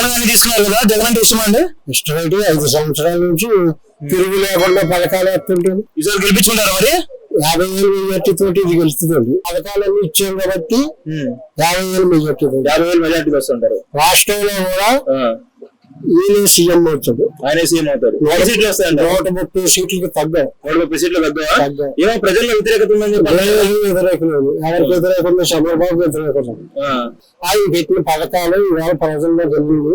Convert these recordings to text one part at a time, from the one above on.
జగన్ గారిని తీసుకున్నారు కదా జగన్ అంటే ఇష్టమా అండి? ఇష్టమైతే ఐదు సంవత్సరాల నుంచి తిరుగు లేకుండా పథకాలు వేస్తుంటాడు ఈసారి గెలిపించుకుంటారా మరి? యాభై వేలు మెజార్టీ తోటి ఇది గెలుస్తుంది పథకాలన్నీ ఇచ్చాం కాబట్టి యాభై వేలు మెజార్టీ యాభై వేలు మెజార్టీకి వస్తుంటారు. రాష్ట్రంలో కూడా ఈయన సీఎం అవుతాడు. ఆయన సీఎం అవుతారు ఎన్ని సీట్లు వస్తాయంట? నూట ముప్పై సీట్లకి తగ్గ. నూట ముప్పై సీట్లు తగ్గవా? తగ్గ. ఏమో ప్రజల్లో వ్యతిరేకత ఉందని చెప్పి. ఎవరికి వ్యతిరేకలేదు ఎవరికి వ్యతిరేకం చంద్రబాబు వ్యతిరేకం ఆ, ఆయన పెట్టిన పథకాలు ఇవాళ ప్రజల్లో వెళ్ళింది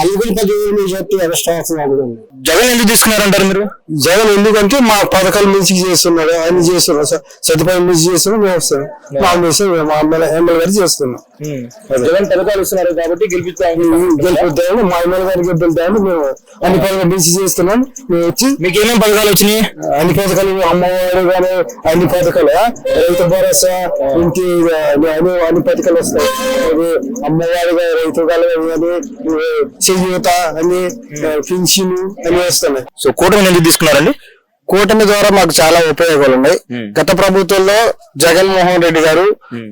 అందుకని పదివేలు మెజార్టీ ఎక్స్ట్రా వస్తుంది జగన్ ఎందుకు తీసుకున్నారంటారు మీరు? జగన్ ఎందుకంటే మా పథకాలు మించి చేస్తున్నాడు. ఆయన చేస్తున్నాడు. స- సదుపాయం మించి చేస్తున్నాడు. మేము వస్తున్నాం. మా మిషన్ మా ఎమ్మెల్యే ఎమ్మెల్యే గారు చేస్తున్నాం. జగన్ పథకాలు ఇస్తున్నారు కాబట్టి గెలిపిస్తాం గెలుపుతామని మా ఎమ్మెల్యే గారికి గెలుపుతామని మేము అన్ని పథకాలు మించి చేస్తున్నాం. మేము వచ్చి మీకు ఏమేమి పథకాలు వచ్చినాయి? అన్ని పథకాలు అమ్మవారు కానీ అన్ని పథకాలు? రైతు భరోసా ఇంటి అన్ని అన్ని పథకాలు వస్తాయి. అది అమ్మవారు కానీ రైతు కానీ చేయూత అన్ని పింఛను అన్ని వస్తున్నాయి. సో కూటమి ఎందుకు తీసుకున్నారండి? కూటమి ద్వారా మాకు చాలా ఉపయోగాలు ఉన్నాయి. గత ప్రభుత్వంలో జగన్మోహన్ రెడ్డి గారు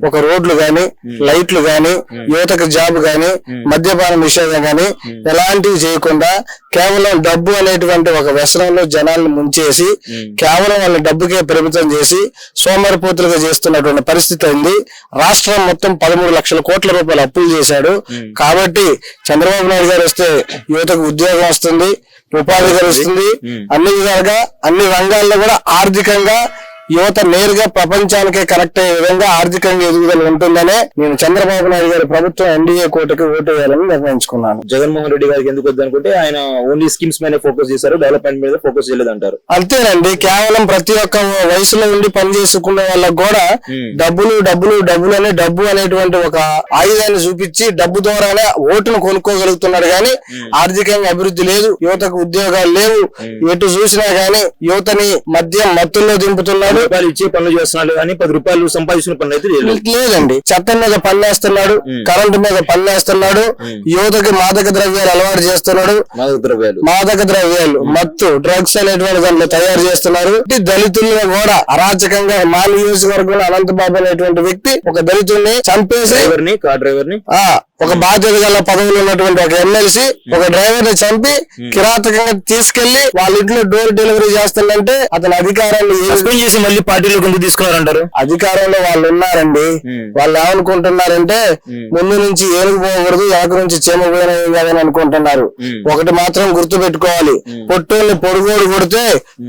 ఒక రోడ్లు గాని లైట్లు గాని యువతకు జాబ్ గాని మద్యపాన నిషేధం గాని ఎలాంటివి చేయకుండా కేవలం డబ్బు అనేటువంటి ఒక వ్యసనంలో జనాలను ముంచేసి కేవలం వాళ్ళ డబ్బుకే పరిమితం చేసి సోమరిపోతులుగా చేస్తున్నటువంటి పరిస్థితి అయింది. రాష్ట్రం మొత్తం పదమూడు లక్షల కోట్ల రూపాయలు అప్పులు చేశాడు. కాబట్టి చంద్రబాబు నాయుడు గారు వస్తే యువతకు ఉద్యోగం వస్తుంది. ఉపాధి కలుస్తుంది. అన్ని విధాలుగా అన్ని రంగాల్లో కూడా ఆర్థికంగా యువత నేరుగా ప్రపంచానికే కనెక్ట్ అయ్యే విధంగా ఆర్థికంగా ఎదుగుదల ఉంటుందనే నేను చంద్రబాబు నాయుడు గారి ప్రభుత్వం ఎన్డీఏ కోటకి ఓటు వేయాలని నిర్ణయించుకున్నాను. జగన్మోహన్ రెడ్డి గారికి ఎందుకు వద్దు అనుకుంటే ఆయన ఓన్లీ స్కీమ్స్ మీద ఫోకస్ చేశారు డెవలప్మెంట్ మీద ఫోకస్ చేయలేదు అంటారు అంతేనండి కేవలం ప్రతి ఒక్క వయసులో ఉండి పని చేసుకునే వాళ్ళకు కూడా డబ్బులు డబ్బులు డబ్బులు అనే డబ్బు అనేటువంటి ఒక ఆయుధాన్ని చూపించి డబ్బు ద్వారానే ఓటును కొనుక్కోగలుగుతున్నాడు కానీ ఆర్థికంగా అభివృద్ధి లేదు యువతకు ఉద్యోగాలు లేవు. ఎటు చూసినా గానీ యువతని మద్యం మత్తుల్లో దింపుతున్నాడు రూపాయలు ఇచ్చే పనులు చేస్తున్నాడు కానీ పది రూపాయలు సంపాదించిన పనులు అయితే లేదండి. చట్టం మీద పన్నేస్తున్నాడు కరెంటు మీద పన్నేస్తున్నాడు యువతకి మాదక ద్రవ్యాలు అలవాటు చేస్తున్నాడు. మాదక ద్రవ్యాలు. మాదక ద్రవ్యాలు మత్తు డ్రగ్స్ అనేటువంటి దాంట్లో తయారు చేస్తున్నారు. దళితులను కూడా అరాచకంగా మా నియోజకవర్గంలో అనంతబాబు అనేటువంటి వ్యక్తి ఒక దళితుల్ని చంపేసి డ్రైవర్ని కార్ డ్రైవర్ని ఆ ఒక బాధ్యత గల పదవులు ఉన్నటువంటి ఒక ఎమ్మెల్సీ ఒక డ్రైవర్ని చంపి కిరాతకంగా తీసుకెళ్ళి వాళ్ళ ఇంట్లో డోర్ డెలివరీ చేస్తుందంటే అతని అధికారాన్ని సస్పెండ్ చేసి మళ్ళీ పార్టీలోకి ఎందుకు తీసుకున్నారంటారు? అధికారంలో వాళ్ళు ఉన్నారండి. వాళ్ళు ఏమనుకుంటున్నారంటే ముందు నుంచి ఏనుగు పోకూడదు వెనక నుంచి చీమ పోయినవి కాదని అనుకుంటున్నారు. ఒకటి మాత్రం గుర్తు పెట్టుకోవాలి పొట్టోళ్ళని పొడుగోడు కొడితే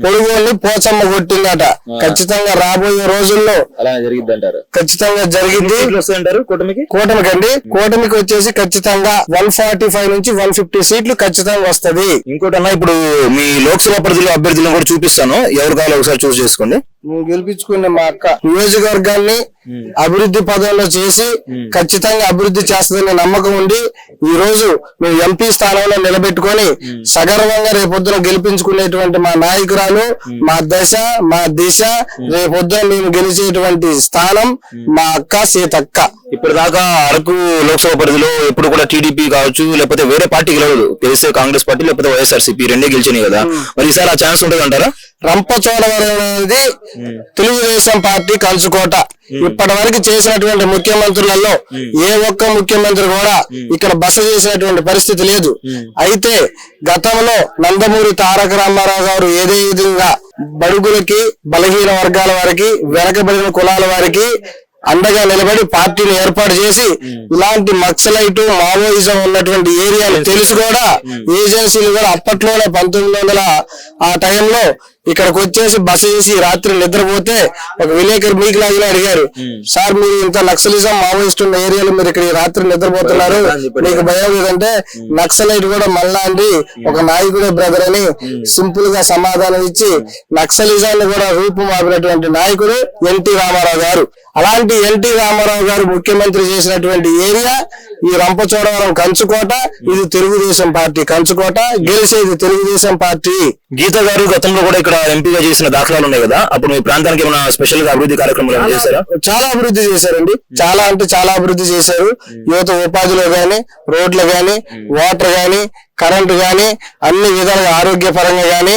పొడుగోళ్ళని పోచమ్మ కొట్టిందట. ఖచ్చితంగా రాబోయే రోజుల్లో అలా జరిగింది అంటారు ఖచ్చితంగా జరిగింది. వస్తాయంటారు కూటమికి? కూటమికండి కూటమికి వచ్చేసి ఖచ్చితంగా వన్ ఫార్టీ ఫైవ్ నుంచి వన్ ఫిఫ్టీ సీట్లు ఖచ్చితంగా వస్తది. ఇంకోటి అన్న ఇప్పుడు మీ లోక్సభ పరిధిలో అభ్యర్థులను కూడా చూపిస్తాను. ఎవరు కావాలో ఒకసారి చూస్ చేసుకోండి. నువ్వు గెలిపించుకునే మా అక్క నియోజకవర్గాన్ని అభివృద్ధి పదంలో చేసి ఖచ్చితంగా అభివృద్ధి చేస్తుందనే నమ్మకం ఉండి ఈ రోజు మేము ఎంపీ స్థానంలో నిలబెట్టుకొని సగర్వంగా రేపొద్దున గెలిపించుకునేటువంటి మా నాయకురాలు మా దశ మా దిశ రేపొద్దున మేము గెలిచేటువంటి స్థానం మా అక్క సీతక్క. ఇప్పుడు దాకా అరకు లోక్సభ పరిధిలో ఎప్పుడు కూడా టీడీపీ కావచ్చు లేకపోతే వేరే పార్టీ గెలవదు తెలిసే కాంగ్రెస్ పార్టీ లేకపోతే వైఎస్ఆర్సీపీ రెండే గెలిచినాయి కదా. మరి ఈసారి ఆ ఛాన్స్ ఉంటుంది అంటారా రంపచోడవరం అనేది తెలుగుదేశం పార్టీ కంచుకోట. ఇప్పటి వరకు చేసినటువంటి ముఖ్యమంత్రులలో ఏ ఒక్క ముఖ్యమంత్రి కూడా ఇక్కడ బస చేసినటువంటి పరిస్థితి లేదు. అయితే గతంలో నందమూరి తారక రామారావు గారు ఏదే విధంగా బడుగులకి బలహీన వర్గాల వారికి వెనకబడిన కులాల వారికి అండగా నిలబడి పార్టీని ఏర్పాటు చేసి ఇలాంటి నక్సలైట్ మావోయిజం ఉన్నటువంటి ఏరియాలు తెలిసి కూడా ఏజెన్సీలు కూడా అప్పట్లోనే పంతొమ్మిది వందల ఆ టైంలో ఇక్కడికి వచ్చేసి బస చేసి రాత్రి నిద్రపోతే ఒక విలేకరు మీకు లాగిన అడిగారు సార్ మీరు ఇంత నక్సలిజం మావోయిస్ట్ ఉన్న ఏరియాలో మీరు ఇక్కడ రాత్రి నిద్రపోతున్నారు. మీకు భయం లేదంటే నక్సలైట్ కూడా మళ్ళాంటి ఒక నాయకుడే బ్రదర్ అని సింపుల్గా సమాధానం ఇచ్చి నక్సలిజాన్ని కూడా రూపుమాపినటువంటి నాయకుడు ఎన్టీ రామారావు గారు. అలాంటి ఎన్టీ రామారావు గారు ముఖ్యమంత్రి చేసినటువంటి ఏరియా ఈ రంపచోడవరం కంచుకోట ఇది తెలుగుదేశం పార్టీ కంచుకోట గెలిచేది తెలుగుదేశం పార్టీ. గీత గారు గతంలో కూడా ఇక్కడ ఎంపీగా చేసిన దాఖలాలు ఉన్నాయి కదా? అప్పుడు మీ ప్రాంతానికి ఏమైనా స్పెషల్గా అభివృద్ధి కార్యక్రమాలు చేశారా? చాలా అభివృద్ధి చేశారండి. చాలా అంటే చాలా అభివృద్ధి చేశారు. యువత ఉపాధిలో గాని రోడ్లు గాని వాటర్ గాని కరెంటు గాని అన్ని విధాలుగా ఆరోగ్యపరంగా గాని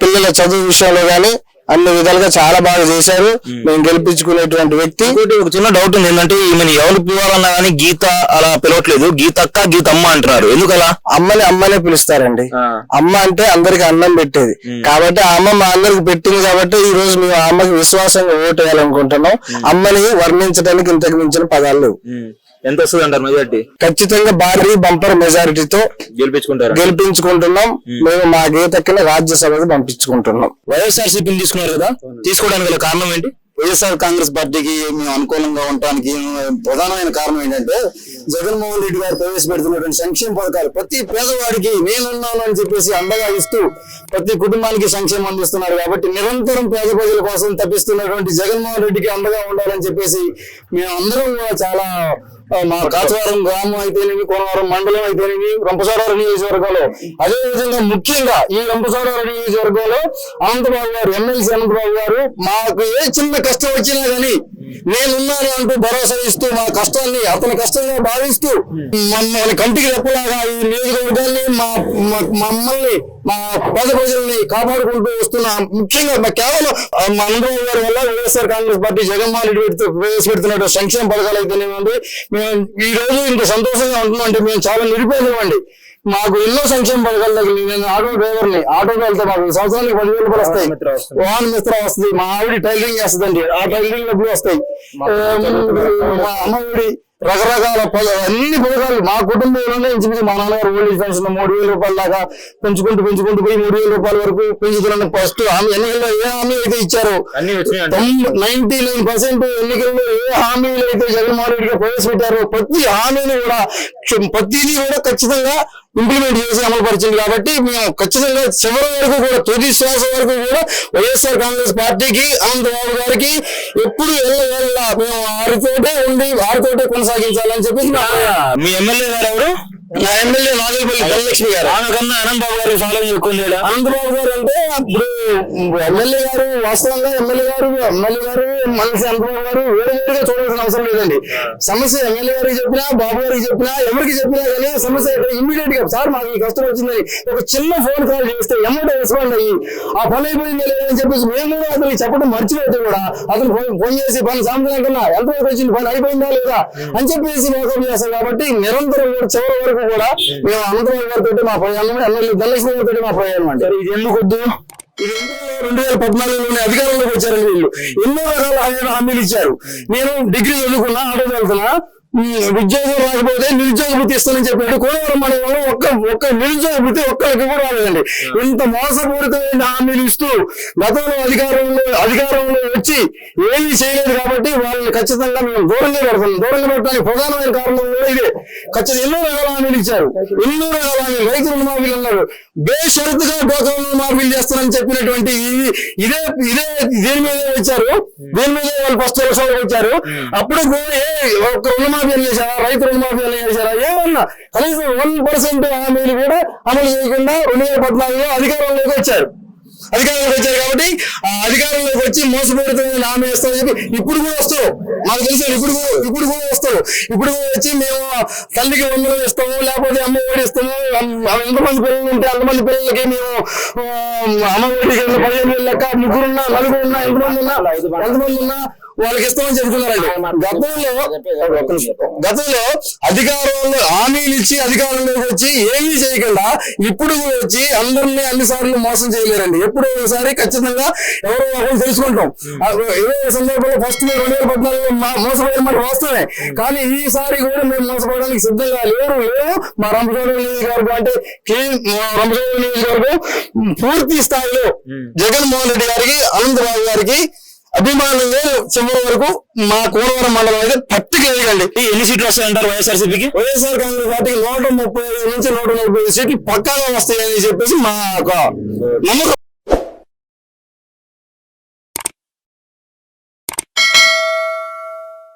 పిల్లల చదువు విషయంలో గాని అన్ని విధాలుగా చాలా బాగా చేశారు. మేము. గెలిపించుకునేటువంటి వ్యక్తి. ఒక చిన్న డౌట్ ఉంది ఏంటంటే ఈమెను ఎవరు పిలవాలన్నా కానీ గీత అలా పిలవట్లేదు. గీతక్క గీతమ్మ అంటున్నారు. ఎందుకలా? అమ్మని అమ్మనే పిలుస్తారండి. అమ్మ అంటే అందరికి అన్నం పెట్టేది. కాబట్టి ఆ అమ్మ మా అందరికి పెట్టింది కాబట్టి ఈ రోజు మేము ఆ అమ్మకి విశ్వాసంగా ఓటు వేయాలనుకుంటున్నాం. అమ్మని వర్ణించడానికి ఇంతకు మించిన పదాలు లేవు. ఎంత వస్తుంది అంటారు మెజార్టీ? ఖచ్చితంగా భారీ బంపర్ మెజారిటీతో గెలిపించుకుంటారు? గెలిపించుకుంటున్నాం. మేము. మా గీతకిని రాజ్యసభకు పంపించుకుంటున్నాం. వైఎస్ఆర్ సిపిని తీసుకున్నారు కదా తీసుకోవడానికి గల కారణం ఏంటి? వైఎస్ఆర్ కాంగ్రెస్ పార్టీకి మేము అనుకూలంగా ఉండటానికి ప్రధానమైన కారణం ఏంటంటే జగన్మోహన్ రెడ్డి గారు ప్రవేశపెడుతున్నటువంటి సంక్షేమ పథకాలు ప్రతి పేదవాడికి నేనున్నాను అని చెప్పేసి అండగా ఇస్తూ ప్రతి కుటుంబానికి సంక్షేమం అందిస్తున్నారు కాబట్టి నిరంతరం పేద ప్రజల కోసం తప్పిస్తున్నటువంటి జగన్మోహన్ రెడ్డికి అండగా ఉండాలని చెప్పేసి మేము అందరం కూడా చాలా మా కాచవరం గ్రామం అయితేనేమి కోనవరం మండలం అయితేనేమి రంపచోడవరం నియోజకవర్గంలో. అదే విధంగా ముఖ్యంగా ఈ రంపచోడవరం నియోజకవర్గంలో అనంతబాబు గారు ఎమ్మెల్సీ అనంతబాబు గారు మాకు ఏ చిన్న కష్టం వచ్చినా గానీ నేనున్నాను అంటూ భరోసా ఇస్తూ మా కష్టాన్ని అతని కష్టంగా భావిస్తూ మమ్మల్ని కంటికి రెప్పలాగా ఈ నియోజకవర్గాన్ని మా మమ్మల్ని మా పేద ప్రజల్ని కాపాడుకుంటూ వస్తున్న ముఖ్యంగా మా కేవలం మా అనుభవం గారి వల్ల YSR Congress party Jaganmohan Reddy పెడుతూ ప్రవేశపెడుతున్న సంక్షేమ పథకాలు అయితేనేమండి మేము ఈ రోజు ఇంత సంతోషంగా ఉంటున్నాం అంటే మేము చాలా నిరుపేదమండి మాకు ఎన్నో సంక్షేమ పథకాలు నేను ఆటో డ్రైవర్ని ఆటో వెళ్తే మాకు సంవత్సరానికి పదివేల రూపాయలు వస్తాయి. వాహన మిత్ర వస్తుంది. మా ఆవిడ టైలరింగ్ చేస్తుందండి. ఆ టైలరింగ్ డబ్బులు వస్తాయి. మా అమ్మఒడి రకరకాల అన్ని పథకాలు మా కుటుంబంలోనే ఇంచుమించు మా నాన్నగారు ఓల్డ్ ఏజ్ పెన్షన్ మూడు వేల రూపాయల దాకా పెంచుకుంటూ పెంచుకుంటూ పోయి మూడు వేల రూపాయల వరకు పెంచుతున్నాను. ఫస్ట్ హామీ ఎన్నికల్లో ఏ హామీ అయితే ఇచ్చారో. నైన్టీ నైన్ పర్సెంట్ ఎన్నికల్లో ఏ హామీలు అయితే జగన్మోహన్ రెడ్డి గారు ప్రవేశపెట్టారో ప్రతి హామీని కూడా ప్రతిదీ కూడా ఖచ్చితంగా ఇంప్లిమెంట్ చేసి అమలు పరిచింది కాబట్టి మేము ఖచ్చితంగా చివరి వరకు కూడా తుది శ్వాస వరకు కూడా వైఎస్ఆర్ కాంగ్రెస్ పార్టీకి అనంతబాబు గారికి ఎప్పుడు వెళ్ళ మేము ఆరితోటే ఉండి వారితోటే కొనసాగించాలని చెప్పి మీ ఎమ్మెల్యే గారు ఎవరు? నా ఎమ్మెల్యే నాగేపల్లి ధనలక్ష్మి గారు. ఆమె కన్నా అనంత్ బాబు గారి ఫాలోయింగ్ ఎక్కువ. అనంతబాబు గారు అంటే ఇప్పుడు ఎమ్మెల్యే గారు వాస్తవంగా ఎమ్మెల్యే గారు ఎమ్మెల్యే గారు మనిషి అనంతబాబు గారు వేరు వేరుగా చూడాల్సిన అవసరం లేదండి. సమస్య ఎమ్మెల్యే గారికి చెప్పినా బాబు గారికి చెప్పినా ఎవరికి చెప్పినా కానీ సమస్య ఇమ్మీడియట్గా సార్ మాకు ఈ కష్టం వచ్చిందని ఒక చిన్న ఫోన్ కాల్ చేస్తే ఎమ్మటే రెస్పాండ్ అయ్యి ఆ పని అయిపోయింది లేదని చెప్పేసి మేము కూడా అతనికి చెప్పడం మర్చిపోతే కూడా అతను ఫోన్ చేసి పని సాయంత్రం కన్నా ఎంతవరకు వచ్చింది? పని అయిపోయిందా లేదా? అని చెప్పేసి మేకప్ చేస్తాం కాబట్టి నిరంతరం కూడా చివరి వరకు కూడా మేము అనంతరం గారితో మా ప్రయాణం ఎమ్మెల్యే ధనలక్ష్మి గారితో మా ప్రయాణం అండి. ఇది ఎందుకు వద్దు? ఇది రెండు వేల పద్నాలుగులోనే అధికారంలోకి వచ్చారు వీళ్ళు. ఎన్నో రకాల హామీలు ఇచ్చారు. నేను డిగ్రీ చదువుకున్నా ఆటో వెళ్తున్నా ఉద్యోగం రాకపోతే నిరుద్యోగ వృత్తి ఇస్తానని చెప్పాడు కోనవరం మండలంలో ఒక్క ఒక్క నిరుద్యోగ వృత్తి ఒక్కరికి కూడా రాలేదండి. ఇంత మోసపూరితమైన హామీలు ఇస్తూ గతంలో అధికారంలో అధికారంలో వచ్చి ఏమీ చేయలేదు కాబట్టి వాళ్ళని ఖచ్చితంగా మేము దూరంగా పెడుతున్నాం. దూరంగా పెట్టడానికి ప్రధానమైన కారణం కూడా ఇదే. ఖచ్చితంగా ఎన్నో రకాల హామీలు ఇచ్చారు. ఎన్నో రకాల హామీలు. రైతు రుణమాఫీలు అన్నారు. బేషరతుగా డోకా రుణమాఫీలు చేస్తారని చెప్పినటువంటి ఇదే ఇదే దీని మీదే వచ్చారు? దీని మీదే వాళ్ళు ఫస్ట్ వచ్చారు? అప్పుడు కూడా ఏ ఒక్క రుణమాఫీ అని చేశారా? రైతు రుణమాఫీ చేశారా? ఏమన్నా కనీసం వన్ పర్సెంట్ హామీలు కూడా అమలు చేయకుండా రెండు వేల పద్నాలుగులో అధికారంలోకి వచ్చారు. అధికారంలోకి వచ్చారు కాబట్టి ఆ అధికారంలోకి వచ్చి మోసపూరితమైన హామీ వేస్తాం చెప్పి ఇప్పుడు కూడా వస్తారు. మాకు తెలుసు ఇప్పుడు కూడా ఇప్పుడు కూడా వస్తారు. ఇప్పుడు కూడా వచ్చి మేము తల్లికి వందలు ఇస్తాము లేకపోతే అమ్మ ఒడి ఇస్తాము. ఎంతమంది పిల్లలు ఉంటే అంతమంది పిల్లలకి మేము అమ్మ ఒడికి పదిహేను వేలు లెక్క ముగ్గురున్నా నలుగురున్నా ఎంతమంది ఉన్నా ఎంతమంది ఉన్నా వాళ్ళకి ఇస్తామని చెబుతున్నారండి గతంలో. గతంలో అధికారంలో హామీలు ఇచ్చి అధికారంలోకి వచ్చి ఏమీ చేయకుండా ఇప్పుడు కూడా వచ్చి అందరినీ అన్ని సార్లు మోసం చేయలేరండి. ఎప్పుడో ఒకసారి ఖచ్చితంగా ఎవరో ఒకరు తెలుసుకుంటాం. ఏదో ఒక సందర్భంలో ఫస్ట్ మేము రెండు వేల పద్నాలుగులో మా- మోసపోయిన మాట వాస్తవమే. కానీ ఈసారి కూడా మేము మోసపోవడానికి సిద్ధంగా లేరు. లేవు. మా రంపచోడ నియోజకవర్గం అంటే రంపచోడ నియోజకవర్గం పూర్తి స్థాయిలో జగన్మోహన్ రెడ్డి గారికి అనంతబాబు గారికి అభిమానం లేదు చివరి వరకు మా కోనవరం మండలం అయితే పట్టుకు వేయగండి ఎన్ని సీట్లు వస్తాయంటారు వైఎస్ఆర్సీపీకి? వైఎస్ఆర్ కాంగ్రెస్ పార్టీకి నూట ముప్పై ఐదు నుంచి నూట ఐదు సీట్లు పక్కాగా వస్తాయని చెప్పేసి మా నమ్మకం.